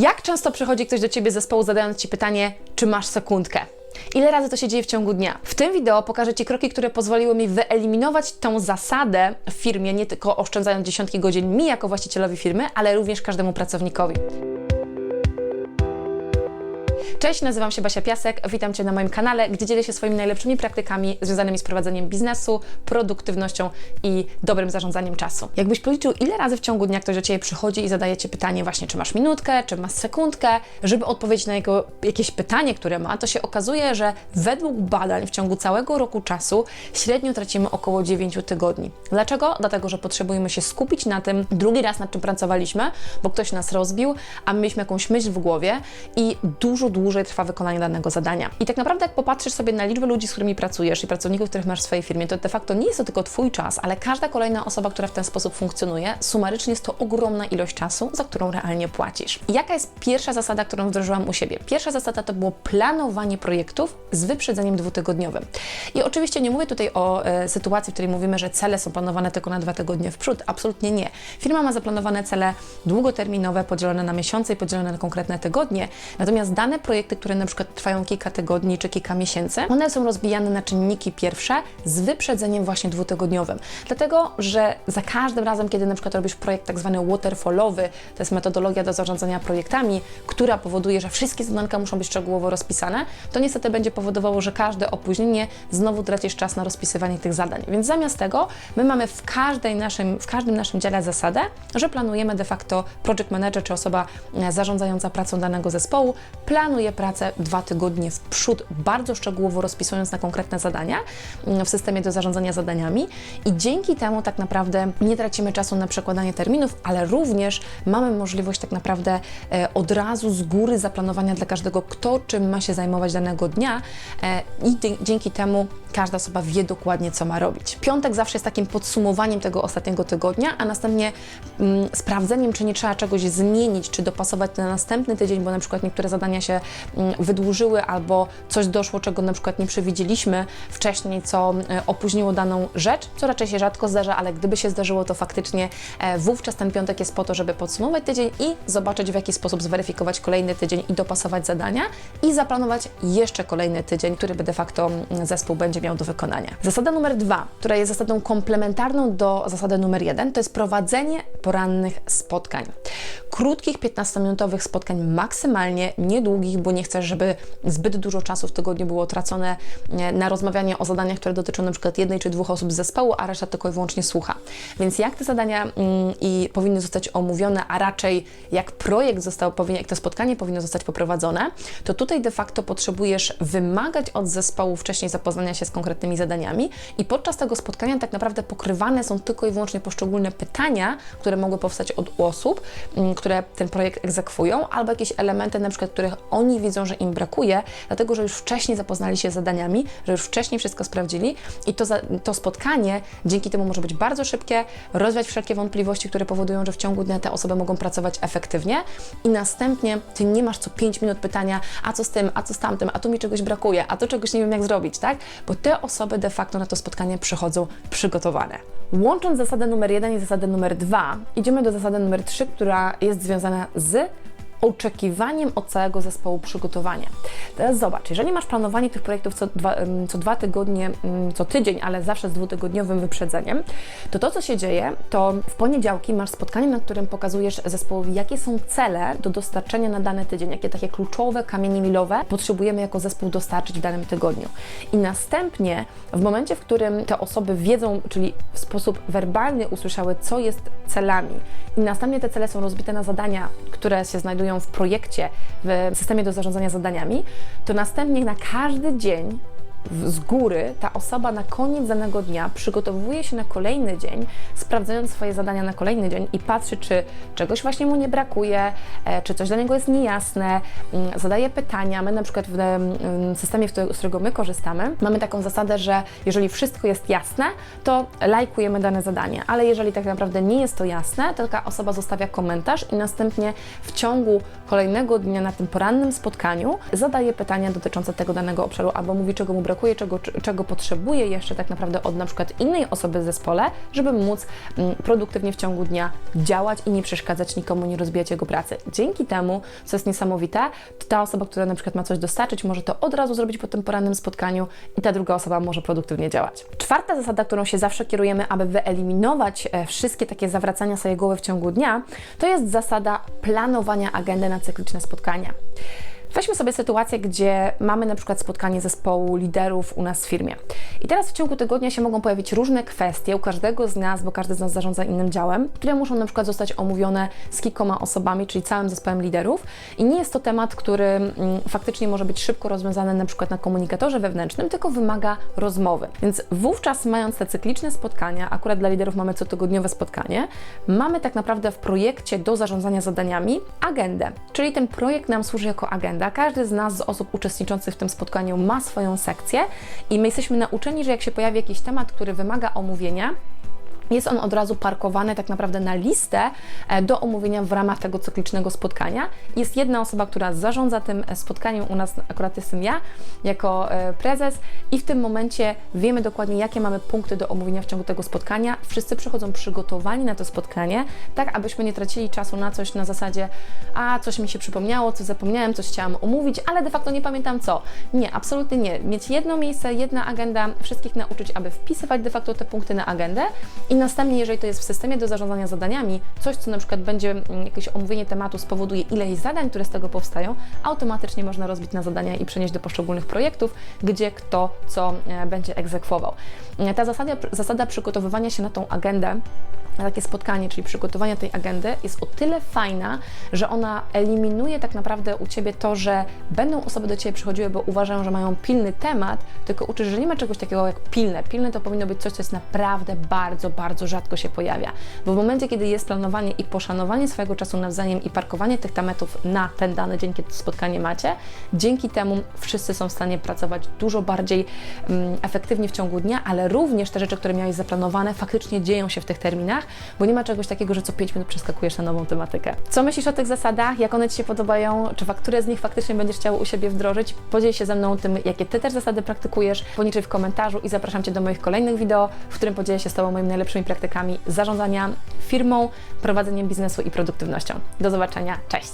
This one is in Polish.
Jak często przychodzi ktoś do Ciebie z zespołu zadając Ci pytanie, czy masz sekundkę? Ile razy to się dzieje w ciągu dnia? W tym wideo pokażę Ci kroki, które pozwoliły mi wyeliminować tą zasadę w firmie, nie tylko oszczędzając dziesiątki godzin mi jako właścicielowi firmy, ale również każdemu pracownikowi. Cześć, nazywam się Basia Piasek, witam Cię na moim kanale, gdzie dzielę się swoimi najlepszymi praktykami związanymi z prowadzeniem biznesu, produktywnością i dobrym zarządzaniem czasu. Jakbyś policzył, ile razy w ciągu dnia ktoś do Ciebie przychodzi i zadaje Ci pytanie właśnie, czy masz minutkę, czy masz sekundkę, żeby odpowiedzieć na jego jakieś pytanie, które ma, to się okazuje, że według badań w ciągu całego roku czasu średnio tracimy około 9 tygodni. Dlaczego? Dlatego, że potrzebujemy się skupić na tym drugi raz, nad czym pracowaliśmy, bo ktoś nas rozbił, a my mieliśmy jakąś myśl w głowie i dużo dłużej trwa wykonanie danego zadania. I tak naprawdę, jak popatrzysz sobie na liczbę ludzi, z którymi pracujesz i pracowników, których masz w swojej firmie, to de facto nie jest to tylko Twój czas, ale każda kolejna osoba, która w ten sposób funkcjonuje, sumarycznie jest to ogromna ilość czasu, za którą realnie płacisz. I jaka jest pierwsza zasada, którą wdrożyłam u siebie? Pierwsza zasada to było planowanie projektów z wyprzedzeniem dwutygodniowym. I oczywiście nie mówię tutaj o e, sytuacji, w której mówimy, że cele są planowane tylko na dwa tygodnie w przód. Absolutnie nie. Firma ma zaplanowane cele długoterminowe, podzielone na miesiące i podzielone na konkretne tygodnie. Natomiast dane projekty, które na przykład trwają kilka tygodni czy kilka miesięcy, one są rozbijane na czynniki pierwsze z wyprzedzeniem właśnie dwutygodniowym. Dlatego, że za każdym razem, kiedy na przykład robisz projekt tak zwany waterfallowy, to jest metodologia do zarządzania projektami, która powoduje, że wszystkie zadanka muszą być szczegółowo rozpisane, to niestety będzie powodowało, że każde opóźnienie znowu tracisz czas na rozpisywanie tych zadań. Więc zamiast tego, my mamy w, każdej naszym, w każdym naszym dziale zasadę, że planujemy de facto project manager czy osoba e, zarządzająca pracą danego zespołu, planuje pracę dwa tygodnie w przód, bardzo szczegółowo rozpisując na konkretne zadania mm, w systemie do zarządzania zadaniami. I dzięki temu tak naprawdę nie tracimy czasu na przekładanie terminów, ale również mamy możliwość tak naprawdę e, od razu z góry zaplanowania dla każdego, kto czym ma się zajmować danego dnia. E, i dzięki temu każda osoba wie dokładnie, co ma robić. Piątek zawsze jest takim podsumowaniem tego ostatniego tygodnia, a następnie mm, sprawdzeniem, czy nie trzeba czegoś zmienić, czy dopasować na następny tydzień, bo na przykład niektóre zadania się mm, wydłużyły albo coś doszło, czego na przykład nie przewidzieliśmy wcześniej, co e, opóźniło daną rzecz, co raczej się rzadko zdarza, ale gdyby się zdarzyło, to faktycznie e, wówczas ten piątek jest po to, żeby podsumować tydzień i zobaczyć, w jaki sposób zweryfikować kolejny tydzień i dopasować zadania i zaplanować jeszcze kolejny tydzień, który by de facto mm, zespół będzie miał do wykonania. Zasada numer dwa, która jest zasadą komplementarną do zasady numer jeden, to jest prowadzenie porannych spotkań. Krótkich, 15-minutowych spotkań maksymalnie, niedługich, bo nie chcesz, żeby zbyt dużo czasu w tygodniu było tracone na rozmawianie o zadaniach, które dotyczą przykład jednej czy dwóch osób z zespołu, a reszta tylko i wyłącznie słucha. Więc jak te zadania mm, i powinny zostać omówione, a raczej jak projekt został, jak to spotkanie powinno zostać poprowadzone, to tutaj de facto potrzebujesz wymagać od zespołu wcześniej zapoznania się z konkretnymi zadaniami. I podczas tego spotkania tak naprawdę pokrywane są tylko i wyłącznie poszczególne pytania, które mogły powstać od osób, mm, które ten projekt egzekwują, albo jakieś elementy, na przykład, których oni widzą, że im brakuje, dlatego że już wcześniej zapoznali się z zadaniami, że już wcześniej wszystko sprawdzili. I to, za, to spotkanie dzięki temu może być bardzo szybkie, rozwiać wszelkie wątpliwości, które powodują, że w ciągu dnia te osoby mogą pracować efektywnie. I następnie Ty nie masz co 5 minut pytania, a co z tym, a co z tamtym, a tu mi czegoś brakuje, a tu czegoś nie wiem jak zrobić, tak? Bo te osoby de facto na to spotkanie przychodzą przygotowane. Łącząc zasadę numer jeden i zasadę numer dwa, idziemy do zasady numer trzy, która jest związana z oczekiwaniem od całego zespołu przygotowania. Teraz zobacz, jeżeli masz planowanie tych projektów co dwa, co dwa tygodnie, co tydzień, ale zawsze z dwutygodniowym wyprzedzeniem, to to, co się dzieje, to w poniedziałki masz spotkanie, na którym pokazujesz zespołowi, jakie są cele do dostarczenia na dany tydzień, jakie takie kluczowe kamienie milowe potrzebujemy jako zespół dostarczyć w danym tygodniu. I następnie, w momencie, w którym te osoby wiedzą, czyli w sposób werbalny usłyszały, co jest celami, i następnie te cele są rozbite na zadania, które się znajdują w projekcie, w systemie do zarządzania zadaniami, to następnie na każdy dzień z góry ta osoba na koniec danego dnia przygotowuje się na kolejny dzień, sprawdzając swoje zadania na kolejny dzień i patrzy, czy czegoś właśnie mu nie brakuje, e, czy coś dla niego jest niejasne, mm, zadaje pytania. My na przykład w em, systemie, z którego my korzystamy, mamy taką zasadę, że jeżeli wszystko jest jasne, to lajkujemy dane zadanie, ale jeżeli tak naprawdę nie jest to jasne, to taka osoba zostawia komentarz i następnie w ciągu kolejnego dnia na tym porannym spotkaniu zadaje pytania dotyczące tego danego obszaru albo mówi, czego mu brakuje brakuje, czego, czego potrzebuję jeszcze tak naprawdę od na przykład innej osoby w zespole, żeby móc mm, produktywnie w ciągu dnia działać i nie przeszkadzać nikomu, nie rozbijać jego pracy. Dzięki temu, co jest niesamowite, ta osoba, która na przykład ma coś dostarczyć, może to od razu zrobić po tym porannym spotkaniu i ta druga osoba może produktywnie działać. Czwarta zasada, którą się zawsze kierujemy, aby wyeliminować e, wszystkie takie zawracania sobie głowy w ciągu dnia, to jest zasada planowania agendy na cykliczne spotkania. Weźmy sobie sytuację, gdzie mamy na przykład spotkanie zespołu liderów u nas w firmie. I teraz w ciągu tygodnia się mogą pojawić różne kwestie u każdego z nas, bo każdy z nas zarządza innym działem, które muszą na przykład zostać omówione z kilkoma osobami, czyli całym zespołem liderów. I nie jest to temat, który mm, faktycznie może być szybko rozwiązany na przykład na komunikatorze wewnętrznym, tylko wymaga rozmowy. Więc wówczas, mając te cykliczne spotkania, akurat dla liderów mamy cotygodniowe spotkanie, mamy tak naprawdę w projekcie do zarządzania zadaniami agendę. Czyli ten projekt nam służy jako agenda agenda. Każdy z nas, z osób uczestniczących w tym spotkaniu, ma swoją sekcję i my jesteśmy nauczeni, że jak się pojawi jakiś temat, który wymaga omówienia, jest on od razu parkowany tak naprawdę na listę e, do omówienia w ramach tego cyklicznego spotkania. Jest jedna osoba, która zarządza tym e, spotkaniem, u nas akurat jestem ja jako e, prezes i w tym momencie wiemy dokładnie, jakie mamy punkty do omówienia w ciągu tego spotkania. Wszyscy przychodzą przygotowani na to spotkanie, tak abyśmy nie tracili czasu na coś na zasadzie, a coś mi się przypomniało, coś zapomniałem, coś chciałam omówić, ale de facto nie pamiętam co. Nie, absolutnie nie. Mieć jedno miejsce, jedna agenda, wszystkich nauczyć, aby wpisywać de facto te punkty na agendę i następnie, jeżeli to jest w systemie do zarządzania zadaniami, coś, co na przykład będzie mm, jakieś omówienie tematu spowoduje ileś zadań, które z tego powstają, automatycznie można rozbić na zadania i przenieść do poszczególnych projektów, gdzie kto co e, będzie egzekwował. E, ta zasada, zasada przygotowywania się na tą agendę takie spotkanie, czyli przygotowania tej agendy, jest o tyle fajna, że ona eliminuje tak naprawdę u Ciebie to, że będą osoby do Ciebie przychodziły, bo uważają, że mają pilny temat, tylko uczysz, że nie ma czegoś takiego jak pilne. Pilne to powinno być coś, co jest naprawdę bardzo, bardzo rzadko się pojawia. Bo w momencie, kiedy jest planowanie i poszanowanie swojego czasu nawzajem i parkowanie tych tematów na ten dany dzień, kiedy spotkanie macie, dzięki temu wszyscy są w stanie pracować dużo bardziej um, efektywnie w ciągu dnia, ale również te rzeczy, które miałeś zaplanowane, faktycznie dzieją się w tych terminach, bo nie ma czegoś takiego, że co 5 minut przeskakujesz na nową tematykę. Co myślisz o tych zasadach? Jak one Ci się podobają? Czy które z nich faktycznie będziesz chciał u siebie wdrożyć? Podziel się ze mną tym, jakie Ty też zasady praktykujesz poniżej w komentarzu i zapraszam Cię do moich kolejnych wideo, w którym podzielę się z Tobą moimi najlepszymi praktykami zarządzania firmą, prowadzeniem biznesu i produktywnością. Do zobaczenia, cześć!